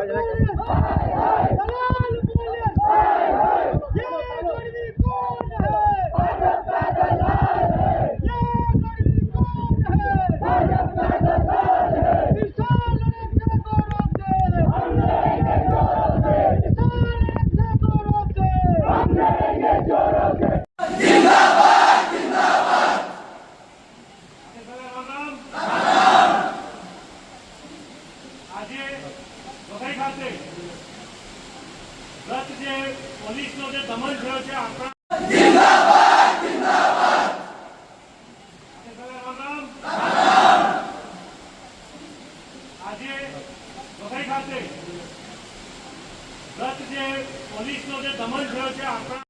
¡Ay, ay, ay! આજે વઘઈ ખાતે ગત જે પોલીસનો જે દમન થયો છે આપણા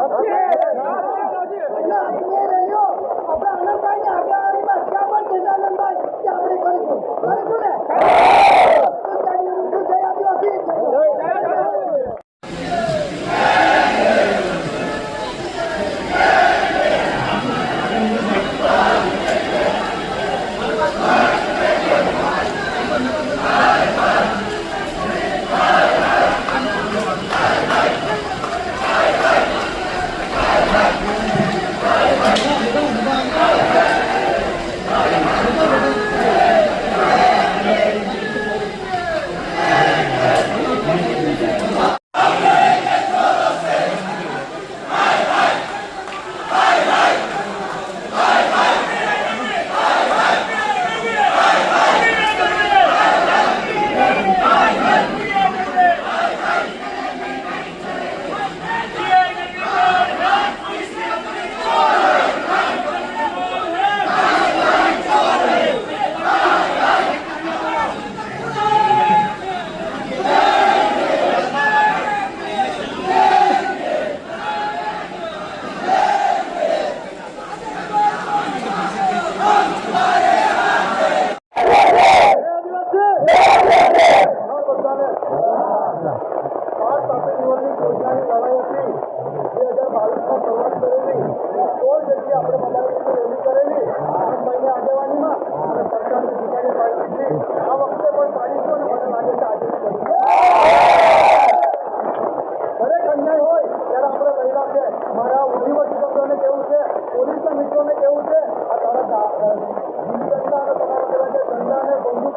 나중에 나중에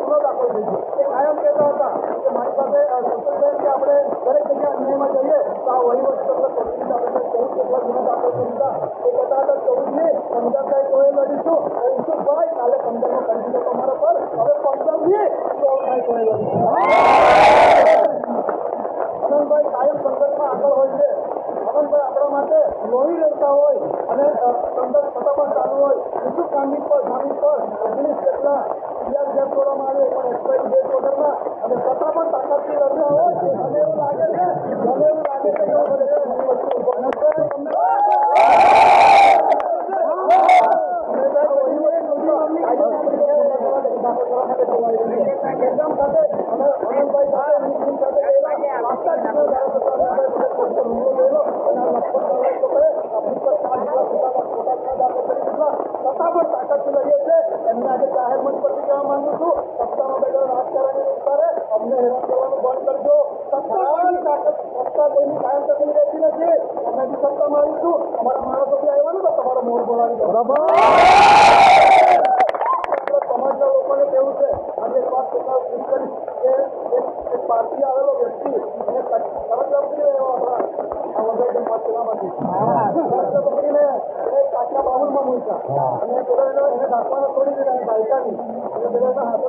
ગુનો દાખલ થઈ કાયમ કહેતા હતા કે મારી અ, કે આપણે દરેક જગ્યાએ અન્યાયમાં જઈએ તો આ વહીવટ તંત્ર પકડી આપણે ચૌદ જેટલા ગુનો દાખલ કરી દીધા. એ કહેતા હતા ચૌદ ને પંદરભાઈ લડીશું. લડીશું કાલે કરી દીધો તમારા પર. હવે ની સોળભાઈ તોય લડીશું. કાયમ સંઘર્ષમાં આગળ હોય છે. આપણા માટે લોહી રહેતા હોય અને સંઘર્ષ છતાં પણ ચાલુ હોય. બીજું કામી પર જામીન પર ઓગણીસ જેટલા एकदम साथे अमर भाई साथे मुस्लिम साथे रास्ता કોઈની કાયમ રહેતી નથી. અમે બી સત્તામાં આવીશું અમારા માણસો બી આવ્યા ને તો તમારો મોર બોલાવી સમાજના લોકોને કેવું છે આજે એક વાત કે એક પાર્ટી આવેલો વ્યક્તિ એને તરત પકડી રહ્યો આપણા. પકડીને એને કાચના મૂક્યા. અને એનો ઢાંકવાના છોડી દીધા બાયકાની અને એના હાથે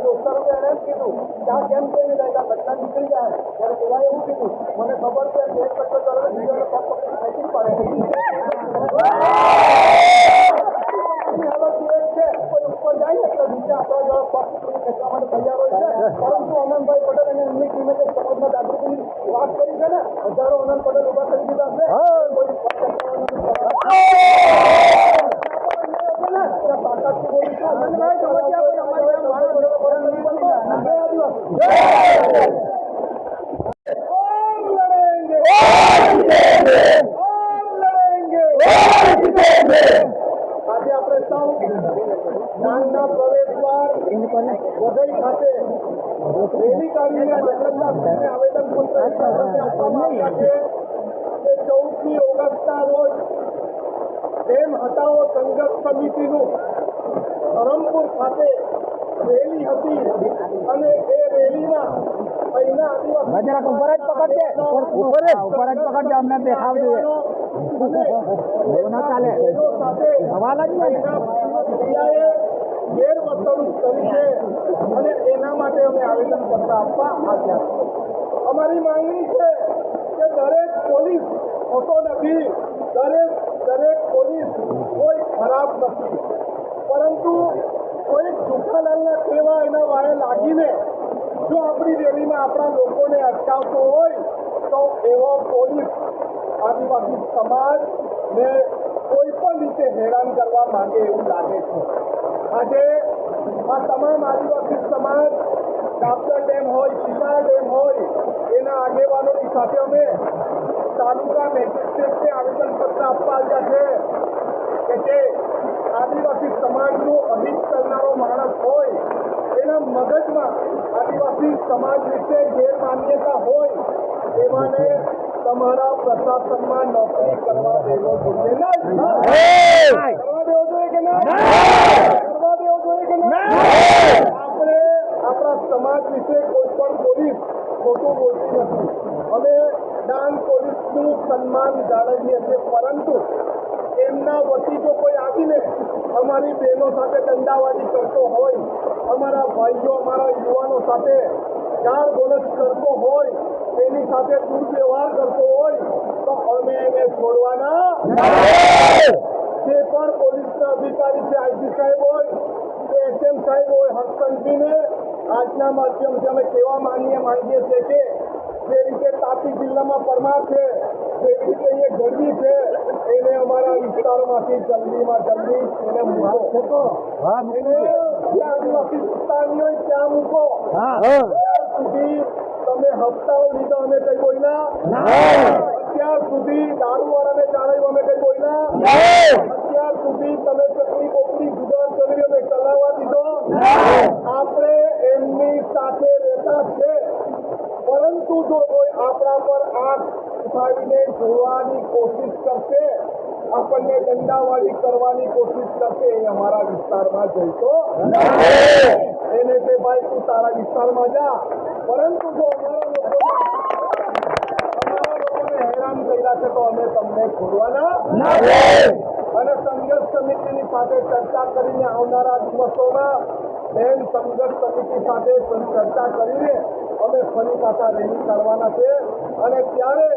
એને એમ કીધું કે આ કેમ જાય આ ઘટના નીકળી જાય. ત્યારે પેલા એવું કીધું, મને ખબર છે કે એક કટ્ટો કરે બીજાને પગ પાડે ની હાલત એ જ છે કોઈ ઉપર જાય ને એટલે નીચે આપણા જેવા પગ પકડી ખેંચવા માટે તૈયાર હોય છે પરંતુ અનંતભાઈ પટેલ અને એમની ટીમે જે સમાજમાં જાગૃતિની વાત કરી છે ને હજારો અનંત પટેલ ઊભા કરી દીધા છે કોઈ પગ ખેંચવાના નથી. ત્યાં તાકાતથી બોલીશું. અનંતભાઈ સમજ્યા પણ અમારે ત્યાં માણસ આપણે આદિવાસી. ઓમ લડેંગે ઓમ લડેંગે આજે આપણે સૌ ડાંગના પ્રવેશ દ્વાર વઘઈ ખાતે રેલી કાઢીને વડાપ્રધાનને આવેદન પત્ર આપવામાં આવ્યા છે કે ચૌદમી ઓગસ્ટના રોજ ડેમ હટાવો સંઘર્ષ સમિતિનું ધરમપુર ખાતે રેલી હતી અને એ રેલીમાં અહીંના આદિવાસી ઉપર જ પકડજે. ઉપર ઉપર જ પકડજે, અમને દેખાવજે. એવું ના ચાલે. હવા લાગી જાય ને. ગેરવર્તણૂક કરી છે અને એના માટે અમે આવેદન પત્ર આપવા આવ્યા અમારી માંગણી છે કે દરેક પોલીસ ખોટો નથી, દરેક દરેક પોલીસ કોઈ ખરાબ નથી. પરંતુ કોઈ જુઠ્ઠાલાલના સેવા એના વાયે લાગીને જો આપણી રેલીમાં આપણા લોકોને અટકાવતો હોય, તો એવો પોલીસ આદિવાસી સમાજ ને કોઈ પણ રીતે હેરાન કરવા માંગે એવું લાગે છે. આજે આ તમામ આદિવાસી સમાજ કાપતા ડેમ હોય ચિનાર ડેમ હોય, એના આગેવાનોની સાથે અમે તાલુકા મેજિસ્ટ્રેટને આવેદનપત્ર આપવા આવ્યા છે કે જે આદિવાસી સમાજનું અહિત કરનારો માણસ હોય, એના મગજમાં આદિવાસી સમાજ વિશે ગેરમાન્યતા હોય, એવાને તમારા પ્રશાસનમાં નોકરી કરવા દેવો જોઈએ નહીં? કરવા દેવો જોઈએ કે ના કરવા દેવો જોઈએ કે ના આપણે આપણા સમાજ વિશે કોઈ પણ પોલીસ ખોટું બોલતી નથી. અમે ડાંગ પોલીસનું સન્માન જાળવીએ છીએ પરંતુ એમના વતી જો કોઈ આવીને અમારી બહેનો સાથે દંડાવાજી કરતો હોય અમારા ભાઈઓ અમારા યુવાનો સાથે ગાળ બોલચ કરતો હોય એની સાથે દુર્વ્યવહાર કરતો હોય તો અમે એને છોડવાના જે પણ પોલીસના અધિકારી છે આઈજી સાહેબ હોય કે એસએમ સાહેબ હોય હર્ષસંઘવીને આજના માધ્યમથી અમે કહેવા માનીએ માંગીએ છીએ કે જે રીતે તાપી જિલ્લામાં પરમાર છે જેવી રીતે અહીંયા ગરમી છે એને અમારા વિસ્તારમાંથી જલ્દીમાં જલ્દી એને મૂકો. એને જે આદિવાસી વિસ્તારની હોય ત્યાં મૂકો. અત્યાર સુધી તમે હપ્તાઓ લીધા અમે કઈ કોઈના અત્યાર સુધી દારૂ વાળાને જાણાવ્યું અમે કઈ કોઈના અત્યાર સુધી તમે ચકલી કોકડી ગુજર ચકરી અમે ચલાવવા દીધો? આપણે એમની સાથે રહેતા છે. પરંતુ જો કોઈ આપણા પર આંખ ઉઠાવીને જોવાની કોશિશ કરશે આપણને દંડાવાળી કરવાની કોશિશ કરશે એ અમારા વિસ્તારમાં જઈતો એને કે ભાઈ તું તારા વિસ્તારમાં જા. પરંતુ જો હેરાન કર્યા છે તો અમે તમને છોડવાના અને સંઘર્ષ સમિતિની સાથે ચર્ચા કરીને આવનારા દિવસોમાં બેન સંઘર્ષ સમિતિ સાથે ચર્ચા કરીને અમે ફરી પાછા રેલી કાઢવાના છે. અને ત્યારે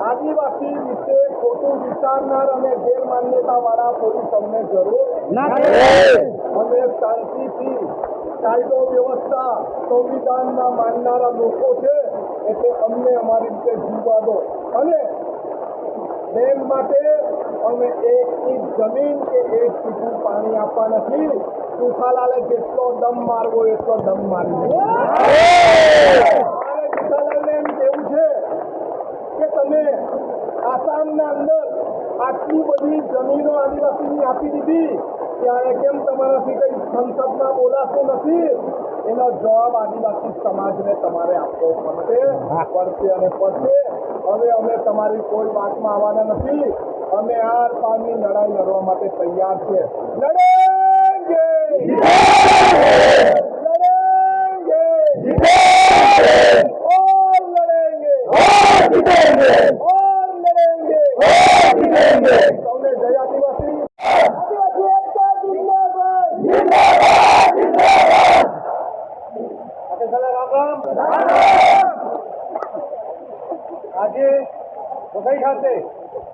આદિવાસી વિશે ખોટું વિચારનાર અને ગેરમાન્યતા વાળા પોલીસ અમને જરૂર અમે શાંતિથી કાયદો વ્યવસ્થા સંવિધાનના માનનારા લોકો છે, એટલે અમને અમારી રીતે જીવવા દો. અને ડેમ માટે અમે એક ઇંચ જમીન કે એક ટીપું પાણી આપવા નથી. સુખાલાલે જેટલો દમ મારવો એટલો દમ મારી મારે જેઠાલાલને એમ કેવું છે કે તમે આસામના અંદર આટલી બધી જમીનો આદિવાસીની આપી દીધી ત્યારે કેમ તમારાથી કંઈ સંસદમાં બોલાતું નથી? એનો જવાબ આદિવાસી સમાજને તમારે આપવો પડશે પડશે અને પડશે. હવે અમે તમારી કોઈ વાતમાં આવવાના નથી. અમે આ પારની લડાઈ લડવા માટે તૈયાર છે લડેંગે!